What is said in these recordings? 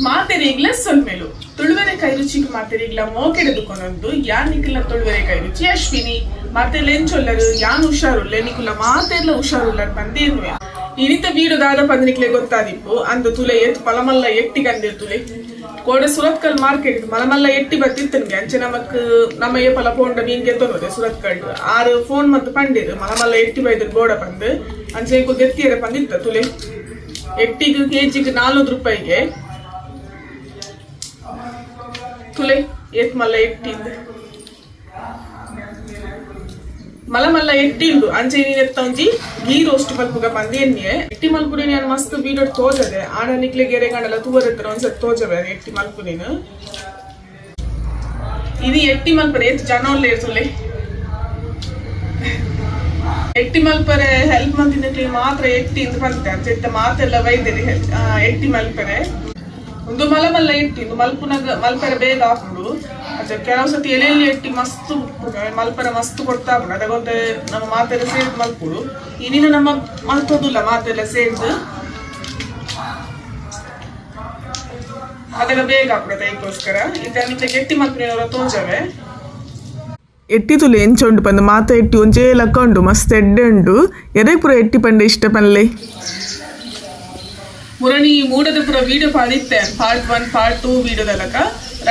ಮಾತೆರೆಗ್ಲ ಸೊಲ್ಮೆಲು ತುಳುವೆರೆ ಕೈ ರುಚಿಗೆ ಮಾತೆರೆಗ್ಲ ಯಾರ್ ಯಾನಿಕ್ಲ ತುಳುವೆರೆ ಕೈ ರುಚಿ? ಅಶ್ವಿನಿ. ಮತ್ತೆ ಲೆಂಚೊಲ್ಲರು ಯಾನ್ ಹುಷಾರುಲ್ಲ? ನಿಕುಲ ಮಾತೆರ್ಲ ಹುಷಾರುಲ್ಲ ಬಂದೇನು ಇನಿತ ಬೀಡು ದಾದ ಪಂದ್ರಿಕ್ಲೆ ಗೊತ್ತಾದಿಪ್ಪು ಅಂದು ತುಲೆ ಎತ್ ಪಲಮಲ್ಲ ಎಟ್ಟಿ ಕಂದಿರ್ ತುಲೆ. ಕೋಡೆ ಸುರತ್ಕಲ್ ಮಾರ್ಕೆಟ್, ಮಲಮಲ್ಲ ಎಟ್ಟಿ ಬತ್ತಿತ್ತನ್ಗೆ. ಅಂಚೆ ನಮಕ್ ನಮ್ಮ ಪಲ ಪೋಂಡ ಮೀನ್ ಗೆತ್ತೊನೋದೆ ಸುರತ್ಕಲ್ ಆರು ಫೋನ್ ಮತ್ತು ಪಂಡಿರು. ಮಲಮಲ್ಲ ಎಟ್ಟಿ ಬೈದ್ರ ಗೋಡ ಬಂದು ಅಂಚೆ ಗೆತ್ತಿಯರ ಬಂದಿತ್ತ ತುಲೆ. ಎಟ್ಟಿಗೆ ಕೆಜಿಗೆ ನಾಲ್ನೂರು ರೂಪಾಯಿಗೆ. ಏತ್ ಮಲ್ಲ ಎಟ್ಟಿಂದು ಮಲ್ಲ ಮಲ್ಲ ಎಟ್ಟಿಂದು ಅಂಚೆ ನೀನ್ ಎತ್ತ ಒಂಜಿ? ಗೀ ರೋಸ್ಟ್ ಮಲ್ಪುಗ ಬಂದೇನ್ಯೆ ಎಟ್ಟಿ ಮಲ್ಪುಡಿ ನಾನು? ಮಸ್ತ್ ವೀಡಿಯೋ ತೋಜದೆ. ಆಡ ನಿಕ್ಲೆ ಗೆರೆ ಗಂಡಲ ತೂವರ್ ಹತ್ರ ಒಂದ್ಸತಿ ತೋಜವೆ ಎಟ್ಟಿ ಮಲ್ಪು ನೀನು? ಇದು ಎಟ್ಟಿ ಮಲ್ಪರೆ? ಎಷ್ಟು ಜನ ಒಳ್ಳೆ ಇರ್ತಲೆ. ಎಟ್ಟಿ ಮಲ್ಪರೆ? ಹೆಲ್ಪ್ ಮಂತಿನ ಮಾತ್ರ ಎಟ್ಟಿ ಅಂತ ಬಂತೆ. ಅಂತ ಮಾತೆಲ್ಲ ವೈದ್ಯರಿ ಎಟ್ಟಿ ಮಲ್ಪರೆ? ಒಂದು ಮಲ ಮಲ್ಲ ಎಟ್ಟಿ ಒಂದು ಮಲ್ಪುನಗ, ಮಲ್ಪರೆ ಬೇಗ ಹಾಕೊಂಡು ಅಚ್ಚ ಕೆಲವು ಸತಿ ಎಲೆಯಲ್ಲಿ ಎಟ್ಟಿ ಮಸ್ತ್ ಮಲ್ಪರ ಮಸ್ತ್ ಕೊಡ್ತಾ ಉಂಟು ಅದಕ್ಕೊಂದು ನಮ್ಮ ಮಾತೆಲ್ಲ ಸೇರ್ದು ಮಲ್ಪುಡು. ಇನ್ನೇನು ನಮ್ಮ ಮಲ್ತೋದಿಲ್ಲ ಮಾತೆಲ್ಲ ಸೇರ್ದು. ಅದೆಲ್ಲ ಬೇಗ ಹಾಕ್ಬಿಡುತ್ತೆ ಅದಕ್ಕೋಸ್ಕರ. ಇದನ್ನ ಗೆಟ್ಟಿ ಮಲ್ಪಿನವರ ತೋಜವೆ ಎಟ್ಟಿ ತುಲೆ ಎಂಚೊಂಡು ಪಂದ್ ಮಾತ ಎಟ್ಟಿ ಒಂಚೇ ಲಕ್ಕ ಉಂಡು, ಮಸ್ತ್ ಎಡ್ಡೆ ಉಂಡು. ಎರೆ ಪೂರ ಎಟ್ಟಿ ಪಂಡ ಇಷ್ಟ ಪನ್ಲೆ? ಮುರಣಿ ಮೂಡದ ಪುರ ವಿಡಿಯೋ ಪಾಡಿತ್ತೆ. ಪಾರ್ಟ್ ಒನ್ ಪಾರ್ಟ್ ಟೂ ವಿಡಿಯೋದಲ್ಲಕ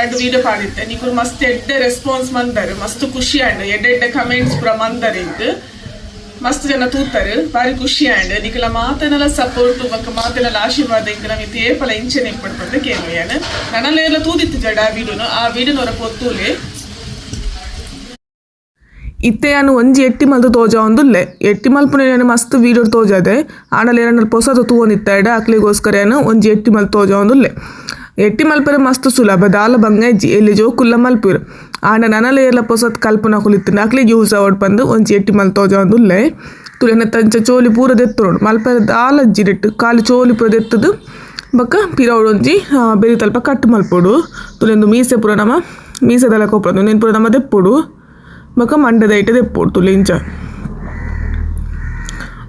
ಎರಡು ವಿಡಿಯೋ ಪಾಡಿತ್ತೆ. ನೀವು ಮಸ್ತ್ ಎಡ್ಡೆ ರೆಸ್ಪಾನ್ಸ್ ಮಂದರು. ಮಸ್ತ್ ಖುಷಿ ಆಂಡ್ ಎಡ್ಡೆ ಎಡ್ಡೆ ಕಮೆಂಟ್ಸ್ ಪುರ ಮಂದರ್ ಇದ್ದು ಮಸ್ತ್ ಜನ ತೂತಾರೆ. ಬಾರಿ ಖುಷಿ ಆಂಡ್ ನಿಕಲ ಮಾತನೆಲ್ಲ ಸಪೋರ್ಟ್ ಬಕ್ಕ ಮಾತನೆಲ್ಲ ಆಶೀರ್ವಾದ ಇಂಕ ನಮಗೆ ತೇಪಲ ಇಂಚನೆ ಇಪ್ಪಡ್ಬಂದು ಕೇನು ಏನು ನನ್ನಲ್ಲೆಲ್ಲ ತೂದಿತ್ತು ಜಡ ಆ ವಿಡಿಯೋನು. ಆ ವಿಡಿಯೋನವರ ಪೊತ್ತೂಲೆ ನಾನು ಒಂಜಿ ಎಟ್ಟಿ ಮಲ್ತು ತೋಜ ಒಂದುಲ್ಲೆ. ಎಟ್ಟಿ ಮಲ್ಪುನೆ ನಾನು ಮಸ್ತ್ ವೀಡಿಯೋ ತೋಜದೆ. ಆಂಡಲ ಎರಡಲ್ಲಿ ಪೊಸದು ತೂವೊಂದಿತ್ತಾಯ್ಡ ಅಕ್ಲಿಗೋಸ್ಕರ ಏನು ಒಂಜಿ ಎಟ್ಟಿ ಮಲ್ ತೋಜ ಒಂದುಲ್ಲೆ. ಎಟ್ಟಿ ಮಲ್ಪರೆ ಮಸ್ತ್ ಸುಲಭ. ದಾಲ ಜಿ, ಎಲ್ಲಿ ಜೋ ಕುಲ್ಲ ಮಲ್ಪುರು ಆಂಡ ನನಲ ಏರ್ಲ ಪೊಸತ್ ಕಲ್ಪನಾ ಕುಲಿತ್ತಿನ ಅಕ್ಲಿ ಯೂಸ್ ಅವಡ್ ಬಂದು ಒಂಜಿ ಎಟ್ಟಿ ಮಲ್ ತೋಜ ಒಂದುಲ್ಲೆ. ತುಲೆನ ತಂಚ ಚೋಲಿ ಪೂರ ದೆತ್ತೋಡು ಮಲ್ಪರೆ ದಾಲ ನೆಟ್ಟು, ಕಾಲು ಚೋಲಿ ಪೂರ ದೆತ್ತದು. ಬಕ್ಕ ಪಿರವಡು ಒಂಜಿ ಬೆರಿ ತಲ್ಪ ಕಟ್ ಮಲ್ಪೊಡು. ತುಲೆಂದು ಮೀಸೆ ಪೂರ ನಮ್ಮ ಕೊಪ್ಪಡು ನೆನ್ ಪೂರ ನಮ್ಮ ದೆಪ್ಪೊಡು. ದೆಪ್ಪೋಡು ತುಲೆ ಇಂಚ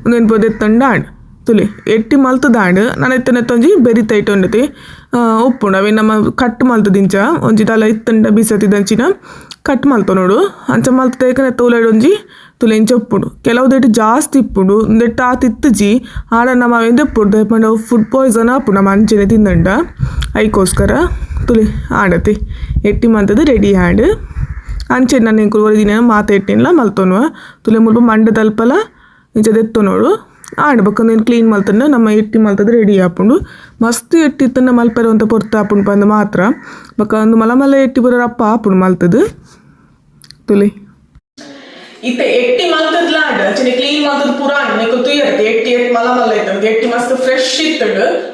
ಒಂದೇನು ಪೊದೆ ತಂಡಾಂಡ್ ತುಲೆ ಎಟ್ಟಿ ಮಲ್ತು ದಾಂಡ್ ನಾನು ಎತ್ತನ ಎತ್ತೊಂಜಿ ಬೆರಿತ ಐಟ ಉಂಡತಿ ಉಪ್ಪುಂಡು ಅವೆ ನಮ್ಮ ಕಟ್ ಮಲ್ತದಿಂಚ ಒಂಜಿ ತಲ ಇತ್ತಂಡ ಬೀಸತಿದಂಚಿನ ಕಟ್ ಮಲ್ತು ನೋಡು ಅಂಚ ಮಲ್ತು ತೇಕನೆ ತೂಲೆಡ್ ಒಂಜಿ ತುಲೆ ಇಂಚ ಉಪ್ಪುಂಡು ಕೆಲವು ದೆಟ್ಟು ಜಾಸ್ತಿ ಇಪ್ಪುಂಡು ಒಂದೆಟ್ಟು ಆ ತಿತ್ತಜಿ ಆಡ ನಮ್ಮ ಅವೆಂದು ದಯಪಂಡ ಫುಡ್ ಪಾಯ್ಸನ್ ಆಪುಂಡು ನಮ್ಮ ಅಂಚನೆ ತಿಂದಂಡ ಐಕೋಸ್ಕರ ತುಲೆ ಆಡತಿ ಎಟ್ಟಿ ಮಲ್ತದ ರೆಡಿ ಹ್ಯಾಂಡ್ ಅಂಚೆ ನಾನು ಎಂಕುಲು ದಿನ ಮಾತಾಡ್ತೀನಿಲ್ಲ ಮಲ್ತೋನು ತುಲೆ ಮುಲ್ಪ ಮಂಡ ತಲ್ಪಲ ಇಂಚ ದೆತ್ತು ನೋಡು. ಆಡ್ಬೇಕಂದ್ರೆ ನೀನು ಕ್ಲೀನ್ ಮಲ್ತಂಡ ನಮ್ಮ ಎಟ್ಟಿ ಮಲ್ತದ ರೆಡಿ ಆಪುಂಡು ಮಸ್ತ್ ಎಟ್ಟಿ ತನ್ನ ಮಲ್ಪೆರ ಅಂತ ಪೊರ್ತ ಆಪುಂಡು ಬಂದು ಮಾತ್ರ. ಬೊಕ ಒಂದು ಮಲ ಮಲ ಎಟ್ಟಿ ಬರೋರು ಅಪ್ಪ ಆಪುಂಡು ಮಲ್ತದು. ತುಲೆ. ಎಟ್ಟಿ ಮಲ್ತದ್ಲ ಲಾಡ್ ಕ್ಲೀನ್ ಮಲ್ತದ ನಿಕ್ಕು ಎಟ್ಟಿ ಎಟ್ ಮಲ ಮಸ್ತ್ ಫ್ರೆಶ್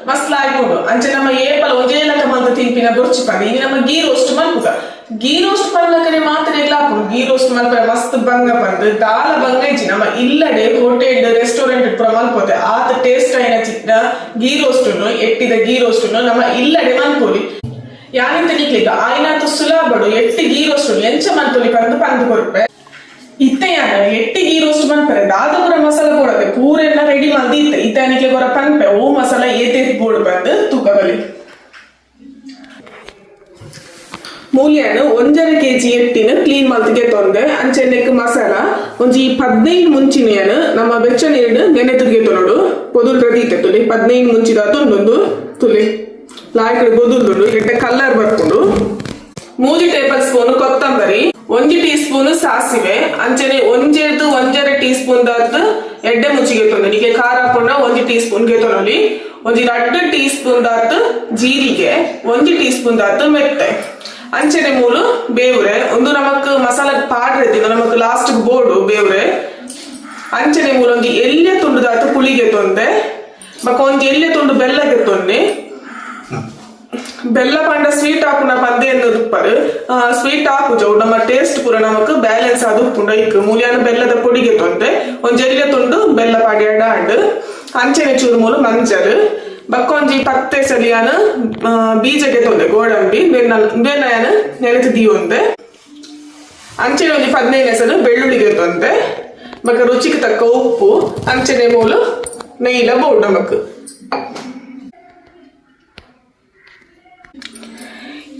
ಮಸ್ತ್ ಲಾಯ್ಕೊಂಡು ಅಂಚೆ ನಮ್ಮ ಏಪಲ ಲಕ್ಕ ಮಲ್ತ ತಿನ್ಪಿನ ಬೊರ್ಚಿ ಪಂಡ ಈಗ ನಮ್ಮ ಗೀ ರೋಸ್ಟ್ ಮಲ್ಪುಗ ಗೀ ರೋಸ್ಟ್ ಮಾಡ್ಲಕ್ಕನೆ ಮಾತ್ರ ಇಲ್ಲ ಗೀ ರೋಸ್ಟ್ ಮಲ್ಪರೆ ಮಸ್ತ್ ಬಂಗ ಬಂದು ದಾಲ ಬಂಗೈಚಿ ನಮ್ಮ ಇಲ್ಲಡೆ ಹೋಟೆಲ್ ರೆಸ್ಟೋರೆಂಟ್ ಪುರ ಮಲ್ಪೋತೆ ಆತ ಟೇಸ್ಟ್ ಐನ ಚಿಕ್ಕ ಗೀ ರೋಸ್ಟ್ ಎಟ್ಟಿದ ಗೀ ರೋಸ್ಟ್ ನಮ್ಮ ಇಲ್ಲಡೆ ಮಲ್ಪೋಲಿ ಯಾರಿಂದ ನಿಕ್ಲಿಗ ಆಯ್ನಾತು ಸುಲಭಡು ಎಟ್ಟಿ ಗೀ ರೋಸ್ಟ್ ಎಂಚ ಮಲ್ಪೋಲಿ ಬಂದು ಬಂದು ಕೊರ್ಪೆ ಇತ್ತೆಯಾನ ಎಟ್ಟಿ ಗೀ ರೋಸ್ಟ್ ಮಲ್ಪರೆ ದಾದ ಪುರ ಮಸಾಲ ಪೂರದೆ ಪೂರ ಎಲ್ಲ ರೆಡಿ ಮಲ್ದಿ ಇತ್ತೆ ಇತ್ತೆ ಅನಿಕ್ಲಿಗೆ ಪೂರ ಪನ್ಪೆ ಓ ಮಸಾಲ ಏತೆ ಬೋರ್ಡ್ ಬಂದು ತೂಕ ಬಲಿ ಮೂಲ್ಯನು ಒಂಜರ ಕೆಜಿ ಎಟ್ಟಿನ ಕ್ಲೀನ್ ಮಲ್ತಿಗೆ ತೊಂದೆ. ಅಂಚೆನೆಕ್ ಮಸಾಲ ಒಂಜಿ ಪದ್ನೈದು ಮುಂಚಿನೆಯನು ನಮ್ಮ ಬೆಚ್ಚ ನೀರು ನೆನೆ ತುರ್ಗೆ ತೊನೋಡು ಪೊದುಲ್ ಪ್ರದೀತೆ ತುಲಿ. ಪದ್ನೈದು ಮುಂಚಿದ ತೊಂದೊಂದು ತುಲಿ. ಲಾಯ್ಕಡೆ ಗೊದುಲ್ದುಂಡು ಎಡ್ಡೆ ಕಲ್ಲರ್ ಬರ್ಕೊಂಡು ಮೂಜಿ ಟೇಬಲ್ ಸ್ಪೂನ್ ಕೊತ್ತಂಬರಿ ಒಂಜಿ ಟೀ ಸ್ಪೂನ್ ಸಾಸಿವೆ, ಅಂಚನೆ ಒಂಜೆದು ಒಂಜರೆ ಟೀ ಸ್ಪೂನ್ ದಾತ್ ಎಡ್ಡೆ ಮುಚ್ಚಿಗೆ ತೊಂದು. ನಿಗೆ ಖಾರ ಹಾಕೊಂಡ ಒಂಜಿ ಟೀ ಸ್ಪೂನ್ಗೆ ತೊನೊಲಿ ಒಂಜಿ ರಡ್ಡು ಟೀ ಸ್ಪೂನ್ ದಾತ್ ಜೀರಿಗೆ ಒಂಜಿ ಟೀ ಸ್ಪೂನ್ ದಾತ್ ಮೆತ್ತೆ. ಅಂಚನೆ ಮೂಲು ಬೇವ್ರೆ. ಒಂದು ನಮಕ್ ಮಸಾಲ ಪಾಡ್ರೆ ನಮಕ್ ಲಾಸ್ಟ್ ಬೋರ್ಡ್ ಬೇವ್ರೆ. ಅಂಚನೆ ಮೂಲು ಒಂದು ಎಲ್ಲೆ ತುಂಡು ದಾತ್ ಪುಳಿಗೆ ತೊಂದೆ ಬಕ್ಕ ಒಂದು ಎಲ್ಲೆ ತುಂಡು ಬೆಲ್ಲ ತೊಂದೆ ಬೆಲ್ಲ ಪಂಡ ಸ್ವೀಟ್ ಹಾಕುನ ಪಂದೆ ಎಂದು ಉಪ್ಪರು. ಸ್ವೀಟ್ ಹಾಕುಜ ನಮ್ಮ ಟೇಸ್ಟ್ ಪೂರ ನಮಕ್ ಬ್ಯಾಲೆನ್ಸ್ ಅದು ಉಪ್ಪುಂಡ. ಇಕ್ ಮೂಲ್ಯಾನ ಬೆಲ್ಲದ ಪುಡಿಗೆ ತೊಂದೆ ಒಂದು ಎಲ್ಯ ತುಂಡು ಬೆಲ್ಲ ಪಾಡ್ಯಾಡ ಅಂಡ್ ಅಂಚನೆ ಚೂರು ಮೂಲು ಮಂಜಲ್ ಬಕ್ಕೊಂಜಿ ಪತ್ತೆ ಸಲಿಯಾನ ಬೀಜಗೆ ತೊಂದೆ, ಗೋಡಂಬಿ ಬೆನ್ನ ಬೆನ್ನಯನ ನೆನೆದು ದೀವೊಂದೆ ಅಂಚನೆ ಒಂಜಿ ಪದ್ನೈದು ಹೆಸರು, ಬೆಳ್ಳುಳ್ಳಿಗೆ ತೊಂದೆ ಬಕ್ಕ ರುಚಿಗೆ ತಕ್ಕ ಉಪ್ಪು, ಅಂಚನೆ ಮೂಲ ನೆಯ್ಲ ಬೋಡ್ ನಮಕ್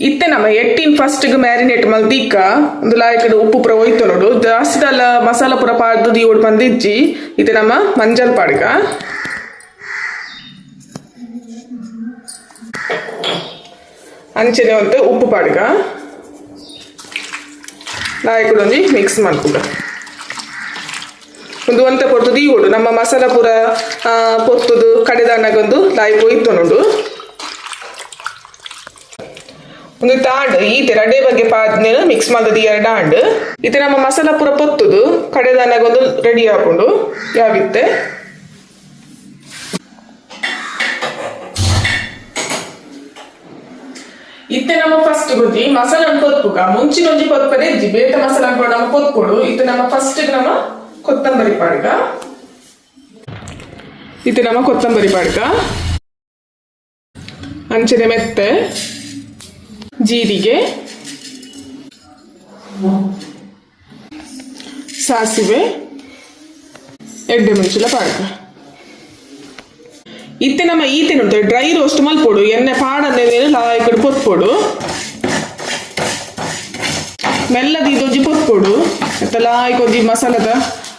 ಇತ್ತೆ ನಮ್ಮ ಎಟ್ಟಿನ ಫಸ್ಟ್ಗೆ ಮ್ಯಾರಿನೇಟ್ ಮಲ್ದಿಕ್ಕ ಒಂದು ಲಾಯಕಡೆ ಉಪ್ಪು ಪುರ ಒಯ್ತು ನೋಡು. ಜಾಸ್ತಿ ಅಲ್ಲ ಮಸಾಲ ಪುರ ಪಾಡ್ದು ದೀವಡು ಬಂದಿಜ್ಜಿ. ಇದು ನಮ್ಮ ಮಂಜಲ್ ಪಾಡ್ಗ ಒಂದು ಉಪ್ಪು ಪಾಡ್ಗ. ಲಾಯಕಡೆ ಒಂಜಿ ಮಿಕ್ಸ್ ಮಾಡ್ಕೂಡ ಒಂದು ಒಂತೆ ಪೊರ್ತುದು ಈವೋಡು ನಮ್ಮ ಮಸಾಲ ಪೂರ ಪೊರ್ತುದು ಕಡೆದಾನಾಗೊಂದು ಲಾಯ್ಕ್ ನೋಡು. ಒಂದು ತಾಂಡ್ ಈತೆ ರಡೆ ಬಗ್ಗೆ ಪಾದ್ನೇನು ಮಿಕ್ಸ್ ಮಾಡೋದು ಎರಡು ಆಂಡ್. ಈತೆ ನಮ್ಮ ಮಸಾಲ ಪೂರ ಪೊತ್ತುದು ಕಡೆದಾನಾಗೊಂದು ರೆಡಿ ಹಾಕೊಂಡು ಯಾವಿತ್ತೆ ಇತ್ತೆ ನಮ್ಮ ಫಸ್ಟ್ ಗುದ್ದಿ ಮಸಾಲ ಕೊತ್ಪುಗ ಮುಂಚಿನ ಒಂಜಿ ಕೊತ್ಪದೆ ಇಜ್ಜಿ ಬೇತ ಮಸಾಲ ಅನ್ಕೊಂಡು ನಮ್ಮ ಕೊತ್ಕೊಡು ಇತ್ತೆ ನಮ್ಮ ಫಸ್ಟ್ ನಮ್ಮ ಕೊತ್ತಂಬರಿ ಪಾಡ್ಗ. ಇತ್ತೆ ನಮ್ಮ ಕೊತ್ತಂಬರಿ ಪಾಡ್ಗ. ಅಂಚನೆ ಮೆತ್ತೆ, ಜೀರಿಗೆ, ಸಾಸಿವೆ, ಎಡ್ಡೆ ಮೆಣಸಿನ ಪಾಡ್ಗ. ಇತ್ತೆ ನಮ್ಮ ಈತೆ ನೋಡ್ತಾರೆ ಡ್ರೈ ರೋಸ್ಟ್ ಮಲ್ಪೊಡು ಎಣ್ಣೆ ಪಾಡನ್ನೇ ಲಾಯ್ಕಡು ಪೊತ್ಪೊಡು ಮೆಲ್ಲದ ಇದೊಂಜಿ ಪೊತ್ಪೊಡು ಮತ್ತೆ ಲಾಯ್ಕ್ ಒಂಜಿ ಮಸಾಲದ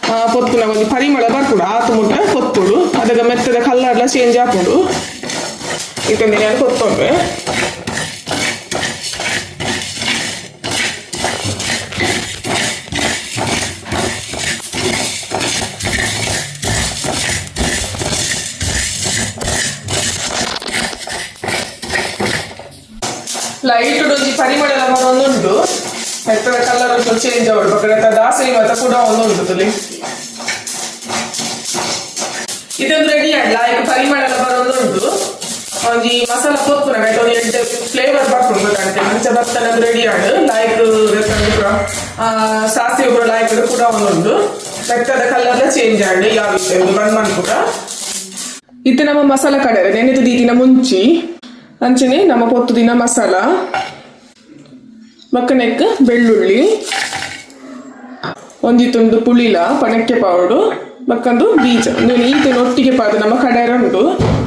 ಹಾ ಪೊತ್ಪುನ ಒಂಜಿ ಪರಿಮಳ ಬರ್ಕೊಡು ಆತು ಮುಟ್ಟ ಪೊತ್ಪೊಡು ಅದಾಗ ಮೆತ್ತದ ಕಲ್ಲಾಡ್ಲ ಚೇಂಜ್ ಹಾಕೊಂಡು ಇತ್ತೊಂದು ನಾನು ಪರಿಮಳ ಒಂದುಂಟು ಎತ್ತರ ಕಲರ್ ಒಂದು ಚೇಂಜ್ ಆಗ್ಬೇಕು ದಾಸರಿ ಮತ್ತೆ ಕೂಡ ಒಂದು ಉಂಟು ತುಲಿ. ಇದೊಂದು ರೆಡಿ ಆಡ್ ಲಾಯ್ಕ್ ಪರಿಮಳ ಎಲ್ಲ ಒಂದು ಈ ಮಸಾಲ ಕೈಟ್ ಒಂದು ಎಂಟು ಫ್ಲೇವರ್ ಬರ್ಕೊಂಡು ಬೇಕಾಗುತ್ತೆ. ಮಂಚ ಅಂದ್ರೆ ರೆಡಿ ಆಡ್. ಲಾಯ್ಕ್ ಸಾಸಿವೆ ಕೂಡ ಲಾಯ್ಕ್ ಕೂಡ ಒಂದುಂಟು ಬೆಟ್ಟದ ಕಲರ್ ಚೇಂಜ್ ಆಡ್, ಯಾವ ಒಂದು ಬಂದ್ ಕೂಡ ಇತ್ತು ನಮ್ಮ ಮಸಾಲ ಕಡೆ. ನೆನೆದು ದೀದಿನ ಮುಂಚಿ. ಅಂಚನೆ ನಮ್ಮ ಪೊತ್ತು ದಿನ ಮಸಾಲ. ಮಕ್ಕನೆಕ್ ಬೆಳ್ಳುಳ್ಳಿ, ಒಂದಿತ್ತೊಂದು ಪುಳಿಲ ಪಣಕ್ಕೆ ಪಾವಡು ಮಕ್ಕಂದು ಬೀಜ. ಈತ ಒಟ್ಟಿಗೆ ಪಾದ ನಮ್ಮ ಕಡೆ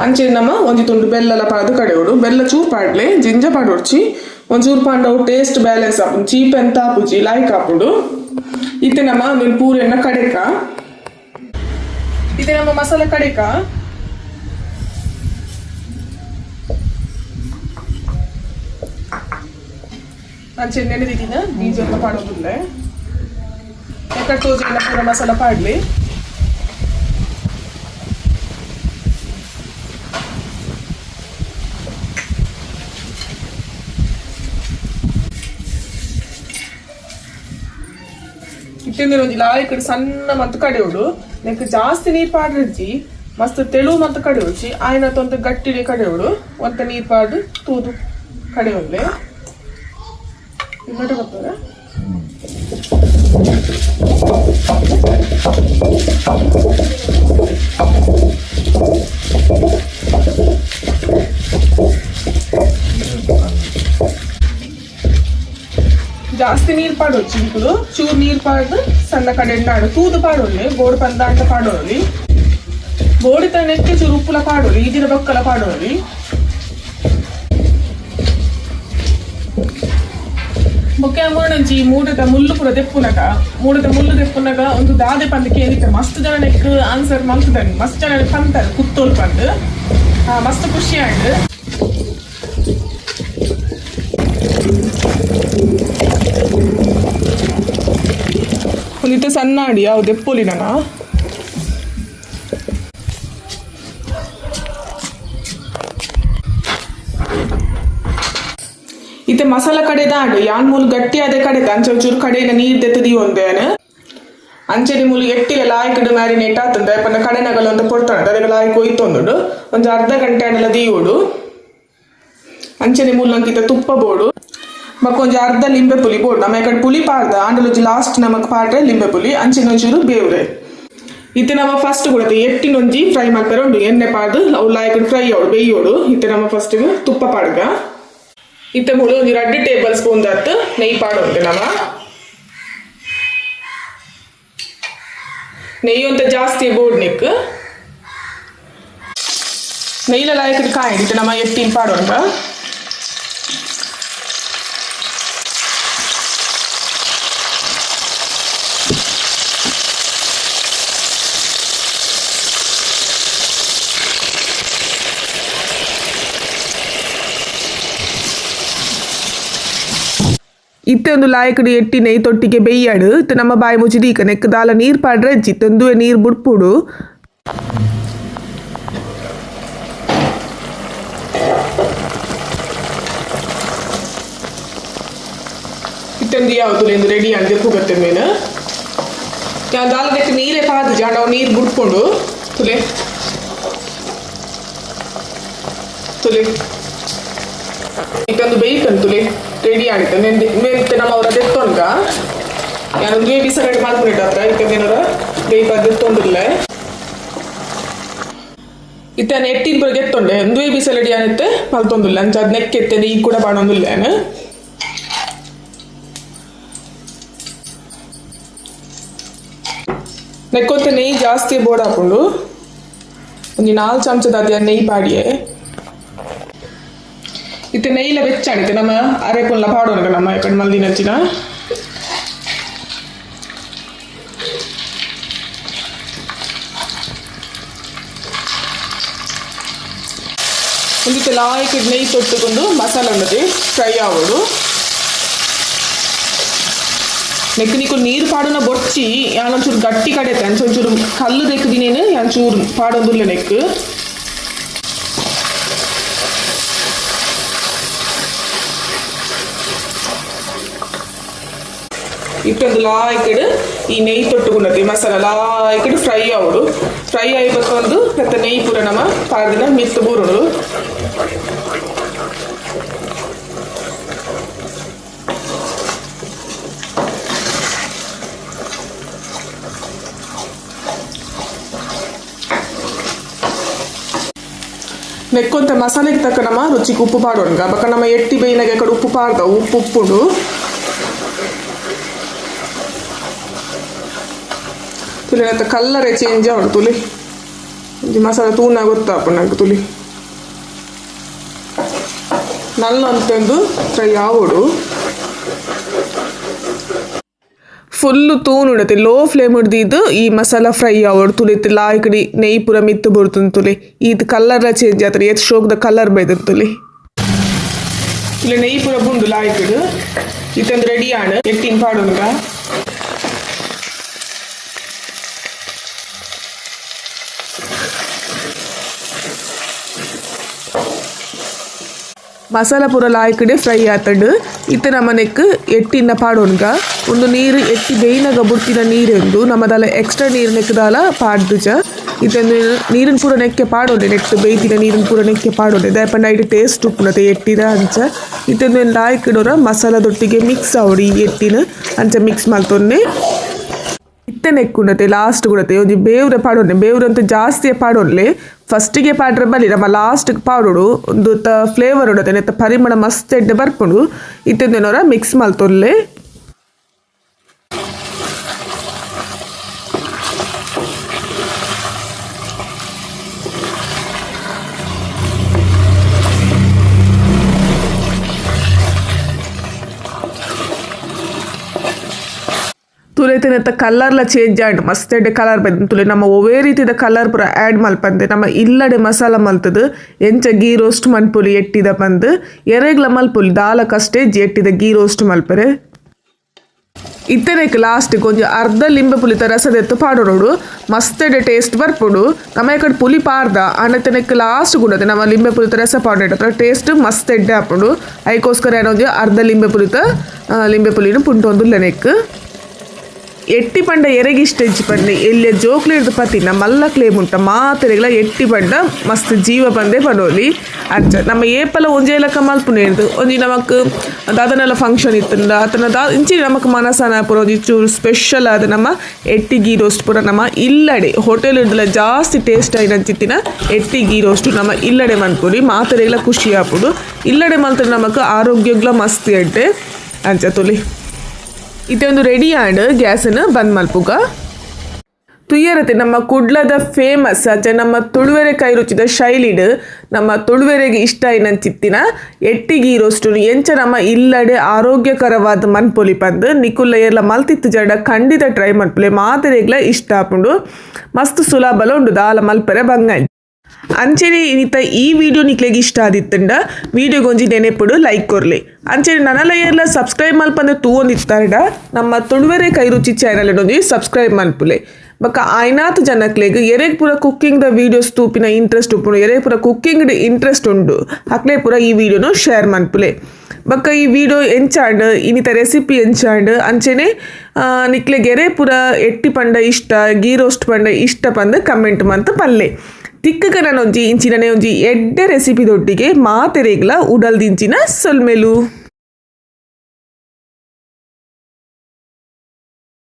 ಅಂಚೆ ನಮ್ಮ ಒಂದಿತ್ತೊಂದು ಬೆಲ್ಲಲ ಪಾದ ಕಡೆಯೋಡು. ಬೆಲ್ಲ ಚೂರ್ ಪಾಡ್ಲೆ, ಜಿಂಜ ಪಾಡೊಡ್ಚಿ. ಒಂಚೂರು ಪಾಂಡವು ಟೇಸ್ಟ್ ಬ್ಯಾಲೆನ್ಸ್ ಆಪುಂಡು ಚೀಪ್ ಎಂತ ಆಪುಜಿ ಲಾಯ್ಕ್ ಆಪುಡು. ಇತ್ತೆ ನಮ್ಮ ಒಂದು ಪೂರೆನ್ನ ಕಡೆಕ. ಇದೆ ನಮ್ಮ ಮಸಾಲ ಕಡೆಕ. ಅಂಚೆ ನೆನೆದಿದ್ದೀನ ಬೀಜ ಎಲ್ಲ ಪಾಡೋದಿಲ್ಲ ಕಟ್ಟೋಜಿ ಎಲ್ಲ ಪೂರ ಮಸಾಲ ಪಾಡ್ಲಿ. ಇಟ್ಟಿಂದ ಒಂಜಿ ಲಾಯ್ ಕಡೆ ಸಣ್ಣ ಮತ್ತು ಕಡೆಯೋಡು ನೆಕ್ ಜಾಸ್ತಿ ನೀರ್ ಪಾಡ್ರಿಜ್ಜಿ ಮಸ್ತ್ ತೆಳು ಮತ್ತು ಕಡೆಯೋಡ್ಚಿ ಆಯ್ನ ತೊಂತ ಗಟ್ಟಿಡಿ ಕಡೆಯೋಡು ಒಂತ ನೀರ್ ಪಾಡು ತೂದು ಕಡೆಯೋಡ್ಲೆ ಇನ್ನೊಟ್ಟು ಬರ್ತದೆ ಜಾಸ್ತಿ ನೀರ್ ಪಾಡೋಚ್ಚಿ ఇప్పుడు ಚೂರ್ ನೀರ್ ಪಾಡು ಸಣ್ಣ ಕಡೆ ನಾಡು ತೂದು ಪಾಡೋಲಿ ಗೋಡು ಪಂದ ಅಂತ ಪಾಡೋಲಿ ಗೋಡಿ ತನಕ್ಕೆ ಚೂರು ಉಪ್ಪುಲ ಪಾಡೋಲಿ ಈಜಿನ ಬೊಕ್ಕಲ ಪಾಡೋಲಿ ಮುಖ್ಯ ಮೂಡಂಚಿ ಮೂಡದ ಮುಳ್ಳು ಪೂರ ದೆಪ್ಪುನಗ, ಮೂಡದ ಮುಳ್ಳು ದೆಪ್ಪುನಗ ಒಂದು ದಾದೆ ಪಂದ್ ಕೇಳಿದ್ದೆ ಮಸ್ತ್ ಜನ ನೆಕ್ ಆನ್ಸರ್ ಮಲ್ತದನ್ ಮಸ್ತ್ ಜನ ಪಂತಾರೆ ಕುತ್ತೋಲ್ ಪಂದ್. ಮಸ್ತ್ ಖುಷಿ ಆಯ್ತು. ಒಂದಿತ್ತು ಸಣ್ಣ ಅಡಿ ಯಾವ ದೆಪ್ಪೋಲಿ ಮಸಾಲ ಕಡೆ ದಾಡು ಯಾನ್ ಮೂಲು ಗಟ್ಟಿ ಅದೇ ಕಡೆ ಅಂಚ ಚೂರು ಕಡೆನ ನೀರ್ ದೆತ್ತದಿ ಒಂದೇನ ಅಂಚೆನಿ ಮೂಲು ಎಟ್ಟಿ ಲಾಯ್ಕಡ್ ಮ್ಯಾರಿನೇಟ್ ಆತಂದ. ಕಡೆ ಕಡೆನಗಲ ಒಂದು ಪೊಡ್ತಾನೆ. ಅದೇ ಲಾಯ್ಕ್ ಒಯ್ತೊಂದುಡು ಒಂದು ಅರ್ಧ ಗಂಟೆ ಅನ್ನೆಲ್ಲ ದೀಯೋಡು. ಅಂಚನೆ ಮೂಲು ನಂಗಿತ ತುಪ್ಪ ಬೋಡು. ಮಕ್ಕ ಒಂಜಿ ಅರ್ಧ ಲಿಂಬೆ ಪುಲಿ ಬೋಡು. ನಮ್ಮ ಕಡೆ ಪುಲಿ ಪಾಡ್ದ. ಆಂಡಲೊಂಜಿ ಲಾಸ್ಟ್ ನಮಕ್ ಪಾಡ್ರೆ ಲಿಂಬೆ ಪುಲಿ. ಅಂಚಿನ ಒಂಚೂರು ಬೇವ್ರೆ. ಇತ್ತೆ ನಮ್ಮ ಫಸ್ಟ್ ಕೊಡತ್ತೆ ಎಟ್ಟಿನೊಂಜಿ ಫ್ರೈ ಮಾಡ್ತಾರೆ ಉಂಡು. ಎಣ್ಣೆ ಪಾಡ್ದು. ಅವು ಲಾಯ್ಕ್ ಫ್ರೈ ಅವಳು, ಬೇಯೋಡು. ಇತ್ತೆ ನಮ್ಮ ಫಸ್ಟ್ ತುಪ್ಪ ಪಾಡ್ಗ. ಇತ್ತೆ ಮೂಲು ಒಂಜಿ ಎರಡು ಟೇಬಲ್ ಸ್ಪೂನ್ ದತ್ತು ನೆಯ್ಯಿ ಪಾಡೋಂತೆ ನಮ್ಮ ನೆಯ್ಯಿ ಅಂತ ಜಾಸ್ತಿ ಬೋಡ್ನಿಕ್ ನೆಯ್ಲ ಲಾಯಕಡ್ ಕಾಯಿ ಇತ್ತೆ ನಮ್ಮ ಎಟ್ಟಿನ ಇತ್ತೆ ಲಾಯಕಡು ನೈ ತೊಟ್ಟಿಗೆ ಬೆಯ್ಯಾಡು. ಇತ್ತು ನಮ್ಮ ಬಾಯಿ ಮುಚ್ಚಿದ ಈಗ ನೆಕ್ಕದಾಲ ನೀರು ಪಾಡ್ರೆ ಅಜ್ಜಿ. ತಂದುವೆ ನೀರು ಬಿಡ್ಪುಡು. ಇತ್ತಂದು ಯಾವುದು ಎಂದು ರೆಡಿ ಆಗಿದೆ ಕೂಗತ್ತೆ ಮೀನು? ನಾನು ದಾಲದಕ್ಕೆ ನೀರೇ ಪಾದ ಜಾಂಡ ನೀರು ಬುಡ್ಕೊಂಡು ತುಲೆ. ತುಲೆ. ಇದೊಂದು ಬೇಯ್ತಂತುಲೆ ರೆಡಿ ಆಯ್ತು. ನೆಂದಿ ನೆಂತೆ ನಮ್ಮ ಅವರ ಅದೆತ್ತೊಂಡ ನಾನು ಗ್ರೇವಿ ಸೆಲೆಕ್ಟ್ ಮಾಡ್ಬಿಟ್ಟು ಅತ್ತ ಇದಕ್ಕೆ ಏನಾರ ಬೇಯ್ಪ ಅದೆತ್ತೊಂಡಿಲ್ಲ ಇತ್ತಾನೆ ಎಟ್ಟಿನ ಬರೋಗೆ ಎತ್ತೊಂಡೆ ಒಂದು ಬೇಬಿ ಸೆಲೆಡಿ ಅನ್ನತ್ತೆ ಮಲ್ತೊಂದಿಲ್ಲ ಅಂಚ ಅದು ನೆಕ್ ಎತ್ತೇನೆ ಈಗ ಕೂಡ ಬಾಣೊಂದಿಲ್ಲ ನಾನು ನೆಕ್ಕೊತ್ತೆ ನೆಯ್ ಜಾಸ್ತಿ ಬೋರ್ಡ್ ಹಾಕೊಂಡು. ಒಂದು ನಾಲ್ಕು ಚಮಚದ ಅದೇ ನೆಯ್ ಪಾಡಿಯೇ ಇತ್ತೆ ನೆಯ್ಯಿಲ ಬೆಚ್ಚಾಡಿತೆ ನಮ್ಮ ಅರೆಕೊಂಡ್ಲ ಪಾಡೋಣ ನಮ್ಮ ಕಣ್ಣು ಮಲ್ದಿನ ಹಚ್ಚಿನ ಒಂದಿತ್ತು ಲಾಯ್ಕ್ ನೆಯ್ಯಿ ತೊಟ್ಟುಕೊಂಡು ಮಸಾಲೆ ಉಂಡದೆ ಫ್ರೈ ಆಗೋಡು ನೆಕ್ ನೀಕು ನೀರು ಪಾಡೋನ ಬೊಚ್ಚಿ ಯಾನೊಂಚೂರು ಗಟ್ಟಿ ಕಡೆತೆ ಅಂಚೊಂಚೂರು ಕಲ್ಲು ದೆಕ್ಕದಿನೇನು ಯಾಂಚೂರು ಪಾಡೊಂದುಲ್ಲ ನೆಕ್ ಇಟ್ಟೊಂದು ಲಾಯ್ಕಡ್ ಈ ನೆಯ್ ತೊಟ್ಟುಕೊಂಡತಿ ಮಸಾಲ ಲಾಯ್ಕಡ್ ಫ್ರೈ ಆವಡು ಫ್ರೈ ಆಯ್ಬೇಕಂದು ಮತ್ತೆ ನೆಯ್ ಪೂರ ನಮ್ಮ ಪಾಡಿನ ಮಿತ್ತು ಬೂರುಡು ನೆಕ್ಕೊಂತ ಮಸಾಲೆಗೆ ತಕ್ಕ ನಮ್ಮ ರುಚಿಗೆ ಉಪ್ಪು ಪಾಡೋಣ ಬಕ್ಕ ನಮ್ಮ ಎಟ್ಟಿ ಬೇಯಿನಾಗೆ ಕಡೆ ಉಪ್ಪು ಪಾಡ್ದ ಉಪ್ಪು ಉಪ್ಪುಂಡು ತುಲಿ ಅಂತ ಕಲರ್ ಚೇಂಜ್ ಆವಡು ತುಲಿ. ಒಂಜಿ ಮಸಾಲೆ ತೂನ ಗೊತ್ತಾಪು ನಂಗೆ ತುಲಿ. ನಲ್ಲ ಅಂತಂದು ಫ್ರೈ ಆವಡು ಫುಲ್ಲು ತೂನು ಉಡತೆ ಲೋ ಫ್ಲೇಮ್ ಹಿಡ್ದಿದ್ದು ಈ ಮಸಾಲ ಫ್ರೈ ಆವಡು ತುಲಿತ್ ಲಾಯ್ಕಡಿ ನೆಯ್ ಪೂರ ಮಿತ್ತು ಬರ್ತುಂದು ತುಲಿ. ಇದು ಕಲರ್ ಚೇಂಜ್ ಆತರೆ. ಎತ್ ಶೋಕ್ದ ಕಲರ್ ಬೈದ ತುಲಿ. ಇಲ್ಲ ನೆಯ್ ಪೂರ ಬುಂಡು ಲಾಯ್ಕಡು ಇತ್ತೊಂದು ರೆಡಿ ಆಣ. ಎಟ್ಟಿನ ಪಾಡೋನ್ಗ ಮಸಾಲ ಪೂರ ಲಾಯ್ಕಡೆ ಫ್ರೈ ಆತಂಡು. ಇತ್ತೆ ನಮ್ಮನೆಕ್ ಎಟ್ಟಿನ ಪಾಡೋನ್ಗ ಒಂದು ನೀರು ಎಟ್ಟಿ ಬೇಯಿನಾಗ ಬುಡ್ತಿನ ನೀರೆಂದು. ನಮ್ಮದಲ್ಲ ಎಕ್ಸ್ಟ್ರಾ ನೀರು ನೆಕ್ಕದಾಲ ಪಾಡ್ದುಜ. ಇದನ್ನು ನೀರಿನ ಪೂರ ನೆಕ್ಕೆ ಪಾಡೋಡೆ ನೆಕ್ಸ್ಟ್ ಬೇಯ್ತಿನ ನೀರಿನ ಪೂರ ನೆಕ್ಕೆ ಪಾಡೋಡೆ ದಾಯಪಂಡ ಐಟು ಟೇಸ್ಟ್ ಉಪ್ಪುನತೆ ಎಟ್ಟಿನ ಅಂಚ. ಇದನ್ನು ಲಾಯ್ಕಿಡೋರ ಮಸಾಲದೊಟ್ಟಿಗೆ ಮಿಕ್ಸ್ ಆವಡಿ ಎಟ್ಟಿನ ಅಂಚ ಮಿಕ್ಸ್ ಮಲ್ತೊನ್ನೆ ಇತ್ತೆ ಲಾಸ್ಟ್ ಕೊಡತೆ ಒಂಜಿ ಬೇವ್ರೆ ಪಾಡೋನೆ ಬೇವ್ರೆ ಅಂತೂ ಜಾಸ್ತಿ ಪಾಡೋನ್ಲೆ ಫಸ್ಟಿಗೆ ಪಾಡ್ರೆ ಬಲಿ ನಮ್ಮ ಲಾಸ್ಟ್ಗೆ ಪಾಡೋಡು ಒಂದು ಫ್ಲೇವರ್ ಉಡತೆ ನೆತ್ತ ಪರಿಮಳ ಮಸ್ತ್ ಎಡ್ಡೆ ಬರ್ಪುಂಡು ಇತ್ತೆಂದೇನೋರ ಮಿಕ್ಸ್ ಮಲ್ತೊಲ್ಲೆ ತುಲೆತೆ ನೆತ್ತ ಕಲರ್ಲ ಚೇಂಜ್ ಆಂಡ್ ಮಸ್ತ್ ಎಡ್ಡೆ ಕಲರ್ ಬಂದು ತುಲೆ. ನಮ್ಮ ಒವೇ ರೀತಿದ ಕಲರ್ ಪೂರ ಆ್ಯಡ್ ಮಲ್ಪಂದೆ. ನಮ್ಮ ಇಲ್ಲಡೆ ಮಸಾಲ ಮಲ್ತದು, ಎಂಚ ಗೀ ರೋಸ್ಟ್ ಮನ್ಪುಲಿ ಎಟ್ಟಿದ ಬಂದು ಎರೆಗ್ಲ ಮಲ್ಪುಲಿ ದಾಲಕಷ್ಟೇ ಎಟ್ಟಿದ ಗೀ ರೋಸ್ಟ್ ಮಲ್ಪರೆ. ಇತ್ತನೆಕ್ ಲಾಸ್ಟ್ ಕೊಂಚ ಅರ್ಧ ಲಿಂಬೆ ಪುಲಿತ ರಸದೆತ್ತು ಪಾಡೋಡು ಮಸ್ತೆಡೆ ಟೇಸ್ಟ್ ಬರ್ಪುಡು. ನಮ್ಮ ಕಡೆ ಪುಲಿ ಪಾರ್ದ ಅನ್ನತೆನೆಕ್ ಲಾಸ್ಟ್ ಗುಡದೆ ನಮ್ಮ ಲಿಂಬೆ ಪುಲಿತ ರಸ ಪಾಡೋಡ ಟೇಸ್ಟ್ ಮಸ್ತ್ ಎಡ್ಡೆ ಹಾಪುಡು. ಅದಕ್ಕೋಸ್ಕರ ಏನೋ ಅರ್ಧ ಲಿಂಬೆ ಪುಲಿತ ಲಿಂಬೆ ಪುಲಿನ ಪುಂಟೊಂದು ನೆಕ್ ಎಟ್ಟಿ ಪಂಡ ಎರೆಗಿಷ್ಟ ಇಜ್ಜಿ ಪಂಡೆ ಎಲ್ಲಿ ಜೋಕ್ಲೆ ಹಿಡ್ದು ಪತಿನ ಮಲ್ಲ ಕ್ಲೇಮ್ ಉಂಟ. ಮಾತೆರೆಗ್ಲ ಎಟ್ಟಿ ಪಂಡ ಮಸ್ತ್ ಜೀವ ಬಂದೆ ಪಡೋಲಿ. ಅಂಚ ನಮ್ಮ ಏಪಲ ಒಂಜೆ ಲಕ್ಕ ಮಲ್ಪುನೆ ಒಂಜಿ ನಮಕ್ ದಾದನೆಲ್ಲ ಫಂಕ್ಷನ್ ಇತ್ತಂಡ. ದಾ ಇಂಚಿ ನಮಕ್ ಮನಸನ ಪುರ ಒಂಜಿ ಚೂರು ಸ್ಪೆಷಲ್ ಆದ ನಮ್ಮ ಎಟ್ಟಿ ಗೀ ರೋಸ್ಟ್ ಪುರ ನಮ್ಮ ಇಲ್ಲಡೆ. ಹೋಟೆಲ್ ಹಿಡ್ದಲ್ಲ ಜಾಸ್ತಿ ಟೇಸ್ಟ್ ಆಯ್ನಂಚಿತ್ತಿನ ಎಟ್ಟಿ ಗೀ ರೋಸ್ಟ್ ನಮ್ಮ ಇಲ್ಲಡೆ ಮನ್ಪುರಿ ಮಾತೆರೆಗ್ಲ ಖುಷಿ ಆಪುಡು. ಇಲ್ಲಡೆ ಮಲ್ತ ನಮಕ್ ಆರೋಗ್ಯಗ್ಲ ಮಸ್ತ್ ಎಡ್ಡೆ. ಅಂಚ ತುಲಿ. ಇದೊಂದು ರೆಡಿ ಆಂಡ್ ಗ್ಯಾಸನ್ನು ಬಂದ್ ಮಲ್ಪುಗ. ತುಯ್ಯರತೆ, ನಮ್ಮ ಕುಡ್ಲದ ಫೇಮಸ್ ಆಚೆ ನಮ್ಮ ತುಳುವೆರೆ ಕೈ ರುಚಿದ ಶೈಲಿಡ್, ನಮ್ಮ ತುಳುವೆರೆಗೆ ಇಷ್ಟ ಚಿತ್ತಿನ ಎಟ್ಟಿಗೆ ರೋಸ್ಟು ಎಂಚ ನಮ್ಮ ಇಲ್ಲಡೆ ಆರೋಗ್ಯಕರವಾದ ಮನ್ಪೊಲಿ ಪಂದ್ ನಿಕುಲ್ಲ ಎಲ್ಲ ಮಲ್ತಿತ್ತು ಜಡ ಖಂಡಿತ ಟ್ರೈ ಮಲ್ಪಲೆ ಮಾತೆರೆಗ್ಲ ಇಷ್ಟ ಆಪುಂಡು. ಮಸ್ತ್ ಸುಲಭಲ ಉಂಡು, ದಾಲ ಮಲ್ಪರೆ ಬಂಗಾಯ್. ಅಂಚೆನೆ ಇನಿತ ಈ ವಿಡಿಯೋ ನಿಕ್ಲೆಗೆ ಇಷ್ಟ ಆದಿತ್ತಂಡ ವಿಡಿಯೋಗೊಂಜಿ ನೆನೆಪುಡು ಲೈಕ್ ಕೊರ್ಲಿ. ಅಂಚೆನೆ ನನ್ನ ಎಲ್ಲ ಸಬ್ಸ್ಕ್ರೈಬ್ ಮಲ್ಪಂದ ತೂವೊಂದಿತ್ತಾರಡ ನಮ್ಮ ತುಳುವೆರೆ ಕೈರುಚಿ ಚಾನಲ್ ಒಂಜಿ ಸಬ್ಸ್ಕ್ರೈಬ್ ಮಲ್ಪುಲೆ ಬಕ್ಕ ಆಯ್ನಾತ್ ಜನಕ್ಲೆಗ್ ಎರೆಗ್ ಪೂರ ದ ವಿಡಿಯೋಸ್ ತೂಪಿನ ಇಂಟ್ರೆಸ್ಟ್ ಉಪ್ಪುಂಡು ಎರೆ ಪೂರ ಕುಕ್ಕಿಂಗ್ ಇಂಟ್ರೆಸ್ಟ್ ಉಂಡು. ಅಕ್ಲೆ ಪೂರ ಈ ವಿಡಿಯೋನು ಶೇರ್ ಮನ್ಪುಲೆ ಬೊಕ್ಕ ಈ ವಿಡಿಯೋ ಎಂಚಾಂಡ್ ಇನಿತ ರೆಸಿಪಿ ಎಂಚಾಂಡ್ ಅಂಚೆನೆ ನಿಕ್ಲೆ ಎರೆ ಪೂರ ಎಟ್ಟಿ ಪಂಡ ಇಷ್ಟ, ಗೀ ರೋಸ್ಟ್ ಪಂಡ ಇಷ್ಟ ಪಂದ್ ಕಮೆಂಟ್ ಮಂತ್ ಪಲ್ಲೆ. ತಿಕ್ಕಗ ನಾನು ಒಂಜಿ ಇಂಚಿನನೆ ಒಂಜಿ ಎಡ್ಡೆ ರೆಸಿಪಿ ದೊಟ್ಟಿಗೆ ಮಾತೆರೆಗ್ಲ ಉಡಲ್ದಿಂಚಿನ ಸೊಲ್ಮೆಲು.